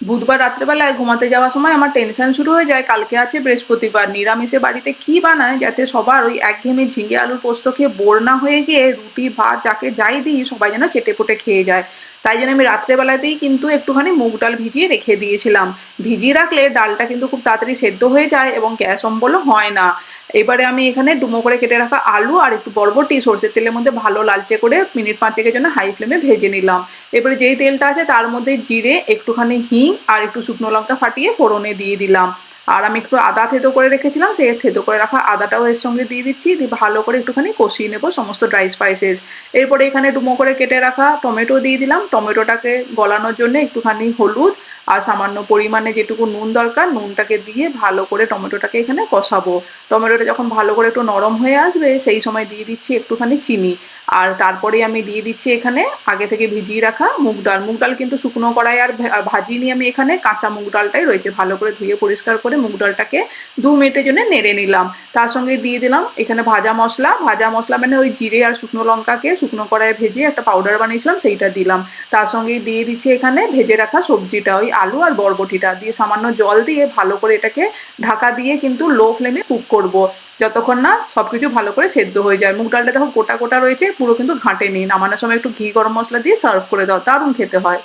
বুধবার রাত্রেবেলায় ঘুমাতে যাওয়ার সময় আমার টেনশন শুরু হয়ে যায়। কালকে আছে বৃহস্পতিবার। নিরামিষে বাড়িতে কি বানায় যাতে সবার ওই একঘেয়েমি ঝিঙে আলুর পোস্ত খেয়ে বোর না হয়ে গিয়ে রুটি, ভাত যাকে যাই দিই সবাই যেন চেটে পুটে খেয়ে যায়। তাই জন্য আমি রাত্রেবেলাতেই কিন্তু একটুখানি মুগ ডাল ভিজিয়ে রেখে দিয়েছিলাম। ভিজিয়ে রাখলে ডালটা কিন্তু খুব তাড়াতাড়ি সেদ্ধ হয়ে যায় এবং গ্যাস অম্বলও হয় না। এবারে আমি এখানে ডুমো করে কেটে রাখা আলু আর একটু বরবটি সর্ষের তেলের মধ্যে ভালো লালচে করে মিনিট পাঁচেকের জন্য হাই ফ্লেমে ভেজে নিলাম। এবারে যেই তেলটা আছে তার মধ্যে জিরে, একটুখানি হিং আর একটু শুকনো লঙ্কা ফাটিয়ে ফোড়নে দিয়ে দিলাম। আর আমি একটু আদা থেতো করে রেখেছিলাম, সেই থেতো করে রাখা আদাটাও এর সঙ্গে দিয়ে দিচ্ছি, দিয়ে ভালো করে একটুখানি কষিয়ে নেব সমস্ত ড্রাই স্পাইসেস। এরপরে এখানে ডুমো করে কেটে রাখা টমেটো দিয়ে দিলাম। টমেটোটাকে গলানোর জন্য একটুখানি হলুদ আর সামান্য পরিমাণে যেটুকু নুন দরকার, নুনটাকে দিয়ে ভালো করে টমেটোটাকে এখানে কষাবো। টমেটোটা যখন ভালো করে একটু নরম হয়ে আসবে, সেই সময় দিয়ে দিচ্ছি একটুখানি চিনি। আর তারপরে আমি দিয়ে দিচ্ছি এখানে আগে থেকে ভিজিয়ে রাখা মুগ ডাল। মুগ ডাল কিন্তু শুকনো কড়াই আর ভাজিনি আমি এখানে কাঁচা মুগ ডালটাই রয়েছে। ভালো করে ধুয়ে পরিষ্কার করে মুগ ডালটাকে দু মিনিটের জন্য নেড়ে নিলাম। তার সঙ্গে দিয়ে দিলাম। এখানে ভাজা মশলা ভাজা মশলা মানে ওই জিরে আর শুকনো লঙ্কাকে শুকনো কড়াইয়ে ভেজে একটা পাউডার বানিয়েছিলাম, সেইটা দিলাম। তার সঙ্গে দিয়ে দিচ্ছি এখানে ভেজে রাখা সবজিটা, ওই আলু আর বরবটিটা। দিয়ে সামান্য জল দিয়ে ভালো করে এটাকে ঢাকা দিয়ে কিন্তু লো ফ্লেমে কুক করব। যতক্ষণ না সবকিছু ভালো করে সেদ্ধ হয়ে যায়। মুগ ডালটা দেখো গোটা গোটা রয়েছে, পুরো কিন্তু ঘাঁটে নেই নামানোর সময় একটু ঘি গরম মশলা দিয়ে সার্ভ করে দাও, দারুণ খেতে হয়।